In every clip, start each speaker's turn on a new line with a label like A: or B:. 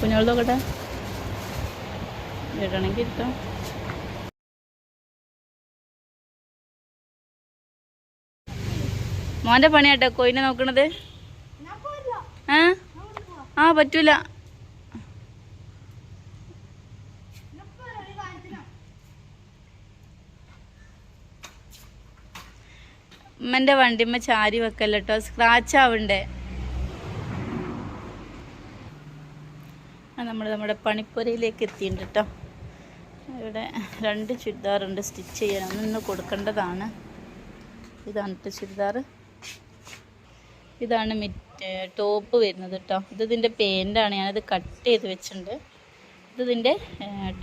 A: കുഞ്ഞോൾ നോക്കട്ടെ ഇടണമെങ്കിൽ ഇരുത്താം. മോന്റെ പണിയാട്ടോ കൊയിനെ നോക്കണത്? ആ ആ പറ്റൂല. ഉമ്മന്റെ വണ്ടിമ്മ ചാരി വെക്കല്ലോ സ്ക്രാച്ച് ആവണ്ടേ? നമ്മൾ നമ്മുടെ പണിപ്പുരയിലേക്ക് എത്തിയിട്ടുണ്ട് കേട്ടോ ഇവിടെ രണ്ട് ചുരിദാറുണ്ട് സ്റ്റിച്ച് ചെയ്യാൻ. നിന്ന് കൊടുക്കേണ്ടതാണ്. ഇതാണ് കേട്ടോ ചുരിദാർ ഇതാണ് മിറ്റ് ടോപ്പ് വരുന്നത് കേട്ടോ ഇത് ഇതിന്റെ പേന്റാണ് ഞാനത് കട്ട് ചെയ്ത് വെച്ചിട്ടുണ്ട്. ഇത് ഇതിന്റെ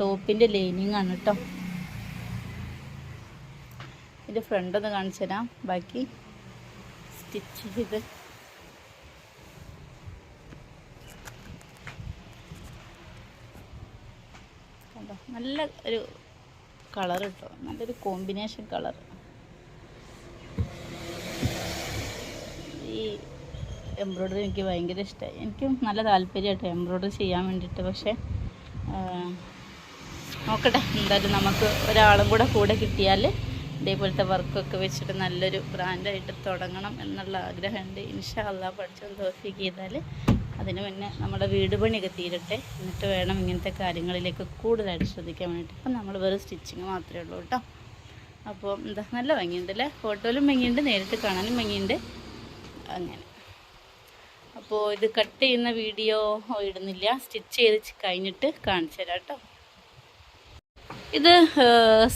A: ടോപ്പിന്റെ ലൈനിങ് ആണ് കേട്ടോ ഇതിന്റെ ഫ്രണ്ട് ഒന്ന് കാണിച്ചു തരാം. ബാക്കി സ്റ്റിച്ച് ചെയ്ത്. കണ്ടോ? നല്ല ഒരു കളർ കേട്ടോ നല്ലൊരു കോമ്പിനേഷൻ കളർ ഈ എംബ്രോയ്ഡറി എനിക്ക് ഭയങ്കര ഇഷ്ടമായി എനിക്ക് നല്ല താല്പര്യമായിട്ട് എംബ്രോയ്ഡറി ചെയ്യാൻ വേണ്ടിയിട്ട്. പക്ഷേ നോക്കട്ടെ. എന്തായാലും നമുക്ക് ഒരാളും കൂടെ കൂടെ കിട്ടിയാൽ ഇതേപോലത്തെ വർക്കൊക്കെ വെച്ചിട്ട് നല്ലൊരു ബ്രാൻഡായിട്ട് തുടങ്ങണം എന്നുള്ള ആഗ്രഹമുണ്ട്. ഇൻഷാ അള്ളാ പഠിച്ചത് തോഫിക്ക് ചെയ്താൽ അതിന് മുന്നേ നമ്മുടെ വീട് പണിയൊക്കെ തീരട്ടെ. എന്നിട്ട് വേണം ഇങ്ങനത്തെ കാര്യങ്ങളിലേക്ക് കൂടുതലായിട്ട് ശ്രദ്ധിക്കാൻ വേണ്ടിയിട്ട്. ഇപ്പം നമ്മൾ വെറും സ്റ്റിച്ചിങ് മാത്രമേ ഉള്ളൂ കേട്ടോ. അപ്പോൾ എന്താ നല്ല ഭംഗിയുണ്ട് അല്ലേ? ഫോട്ടോയിലും ഭംഗിയുണ്ട് നേരിട്ട് കാണാനും ഭംഗിയുണ്ട്. അങ്ങനെ. അപ്പോൾ ഇത് കട്ട് ചെയ്യുന്ന വീഡിയോ ഇടുന്നില്ല. സ്റ്റിച്ച് ചെയ്ത് കഴിഞ്ഞിട്ട് കാണിച്ചു തരാം കേട്ടോ. ഇത്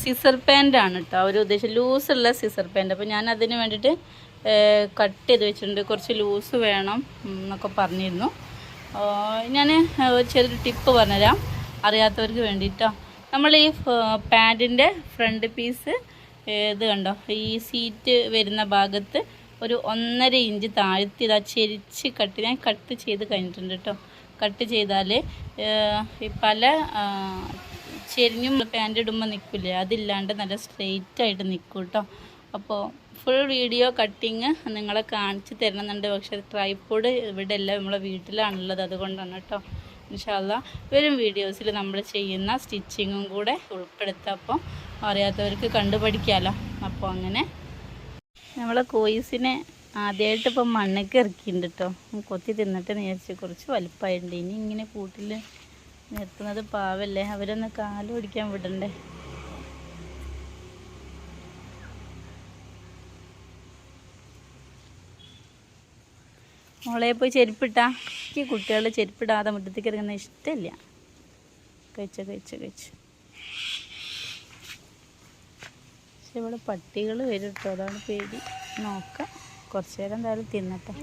A: സിസർ പാന്റ് ആണ് കേട്ടോ അവർ ഉദ്ദേശിച്ച ലൂസുള്ള സിസർ പാന്റ് അപ്പോൾ ഞാൻ അതിന് വേണ്ടിയിട്ട് കട്ട് ചെയ്ത് വെച്ചിട്ടുണ്ട്. കുറച്ച് ലൂസ് വേണം എന്നൊക്കെ പറഞ്ഞിരുന്നു. ഞാൻ ഒരു ചെറിയൊരു ടിപ്പ് പറഞ്ഞുതരാം. അറിയാത്തവർക്ക് വേണ്ടിയിട്ടോ നമ്മൾ ഈ പാന്റിന്റെ ഫ്രണ്ട് പീസ് ഇത് കണ്ടോ? ഈ സീറ്റ് വരുന്ന ഭാഗത്ത് ഒരു ഒന്നര ഇഞ്ച് താഴ്ത്തി ഇതാ ചെരിച്ച് കട്ട് ഞാൻ കട്ട് ചെയ്ത് കഴിഞ്ഞിട്ടുണ്ട് കേട്ടോ കട്ട് ചെയ്താൽ പല ചെരിഞ്ഞും പാന്റ് ഇടുമ്പോൾ നിൽക്കില്ലേ അതില്ലാണ്ട് നല്ല സ്ട്രെയിറ്റ് ആയിട്ട് നിൽക്കും കേട്ടോ അപ്പോൾ ഫുൾ വീഡിയോ കട്ടിങ് നിങ്ങളെ കാണിച്ച് തരണമെന്നുണ്ട് പക്ഷേ ട്രൈപ്പോഡ് ഇവിടെ അല്ല നമ്മളെ വീട്ടിലാണുള്ളത്. അതുകൊണ്ടാണ് കേട്ടോ ഇൻഷാല്ല വരും വീഡിയോസിൽ നമ്മൾ ചെയ്യുന്ന സ്റ്റിച്ചിങ്ങും കൂടെ ഉൾപ്പെടുത്തപ്പോൾ അറിയാത്തവർക്ക് കണ്ടുപഠിക്കാമല്ലോ അപ്പോൾ അങ്ങനെ നമ്മളെ കോയിസിനെ ആദ്യമായിട്ട് ഇപ്പം മണ്ണൊക്കെ ഇറക്കിയിട്ടുണ്ട് കേട്ടോ കൊത്തി തിന്നിട്ട് നേരിച്ച് കുറച്ച് വലുപ്പമായിട്ടുണ്ട് ഇനി ഇങ്ങനെ കൂട്ടിൽ നിർത്തുന്നത് പാവല്ലേ? അവരൊന്ന് കാലോടിക്കാൻ വിടണ്ടേ? മോളെ പോയി ചെരുപ്പിട്ടാ. എനിക്ക് കുട്ടികളെ ചെരുപ്പിടാതെ മുറ്റത്തേക്ക് ഇറങ്ങുന്ന ഇഷ്ടമില്ല. കഴിച്ച കഴിച്ച കഴിച്ച്. പക്ഷെ ഇവിടെ പട്ടികൾ വരും കേട്ടോ. അതാണ് പേടി. നോക്കാം. കുറച്ചു നേരം എന്തായാലും തിന്നട്ടെ.